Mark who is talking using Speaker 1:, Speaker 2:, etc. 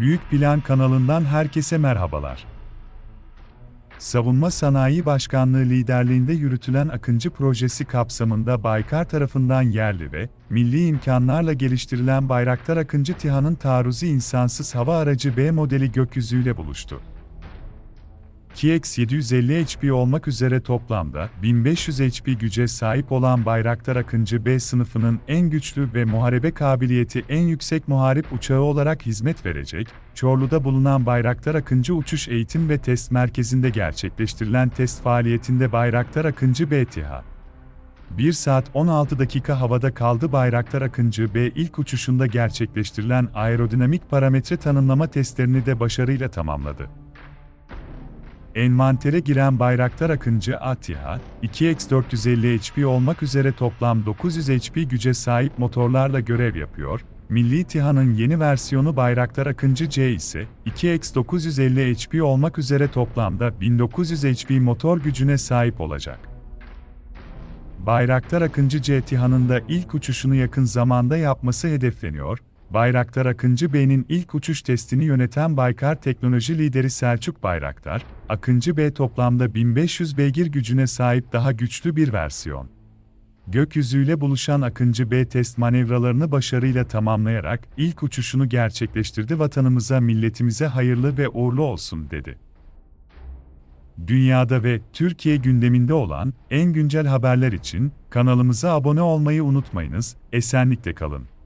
Speaker 1: Büyük Plan kanalından herkese merhabalar. Savunma Sanayi Başkanlığı liderliğinde yürütülen Akıncı projesi kapsamında Baykar tarafından yerli ve milli imkanlarla geliştirilen Bayraktar Akıncı TİHA'nın taarruzi insansız hava aracı B modeli gökyüzüyle buluştu. KX 750 HP olmak üzere toplamda 1500 HP güce sahip olan Bayraktar Akıncı B sınıfının en güçlü ve muharebe kabiliyeti en yüksek muharip uçağı olarak hizmet verecek, Çorlu'da bulunan Bayraktar Akıncı Uçuş Eğitim ve Test Merkezi'nde gerçekleştirilen test faaliyetinde Bayraktar Akıncı B TİHA. 1 saat 16 dakika havada kaldı Bayraktar Akıncı B ilk uçuşunda gerçekleştirilen aerodinamik parametre tanımlama testlerini de başarıyla tamamladı. Envantere giren Bayraktar Akıncı ATİHA, 2X450 HP olmak üzere toplam 900 HP güce sahip motorlarla görev yapıyor, Milli TİHA'nın yeni versiyonu Bayraktar Akıncı C ise, 2X950 HP olmak üzere toplamda 1900 HP motor gücüne sahip olacak. Bayraktar Akıncı C TİHA'nın da ilk uçuşunu yakın zamanda yapması hedefleniyor, Bayraktar Akıncı Bey'in ilk uçuş testini yöneten Baykar teknoloji lideri Selçuk Bayraktar, Akıncı Bey toplamda 1500 beygir gücüne sahip daha güçlü bir versiyon. Gökyüzüyle buluşan Akıncı B test manevralarını başarıyla tamamlayarak ilk uçuşunu gerçekleştirdi vatanımıza milletimize hayırlı ve uğurlu olsun dedi. Dünyada ve Türkiye gündeminde olan en güncel haberler için kanalımıza abone olmayı unutmayınız, esenlikle kalın.